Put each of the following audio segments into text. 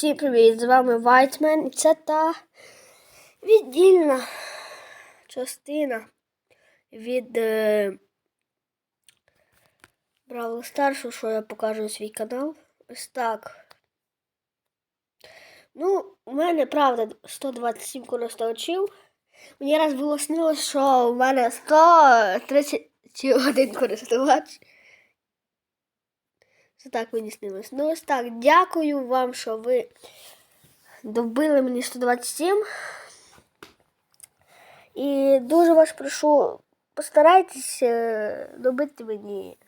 Всім привіт! З вами Вайтмен і це та віддільна частина від е, Бравл Старшу, що я покажу свій канал. Ось так. Ну, у мене, правда, 127 користувачів. Мені раз було снилось, що у мене 131 користувач. Це так мені снилось. Ну ось так, дякую вам, що ви добили мені 127. І дуже вас прошу, постарайтесь е, добити мені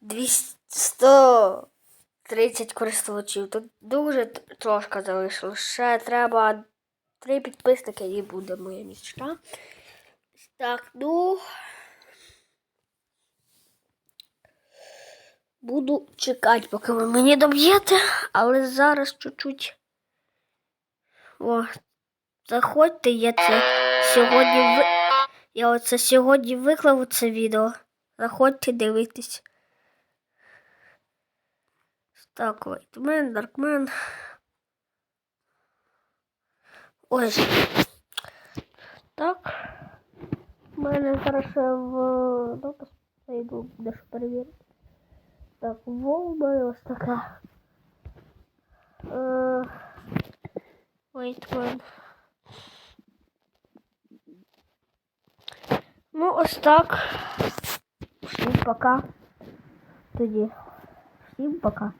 200, 130 користувачів. Тут дуже трошки залишилось. Ще треба три підписники і буде моя мічта. Так, ну. Буду чекати, поки ви мені доб'єте, але зараз чуть-чуть. О, заходьте, я це сьогодні ви... Я оце сьогодні виклав це відео. Заходьте дивитись. Так, Вайтмен, Даркмен. Ось. Так. У мене зараз в допис зайду, дещо перевірити. Так, Волба ось така. Е, Вейтмен. Ну, ось так. Всім пока. Тоді. Всім пока.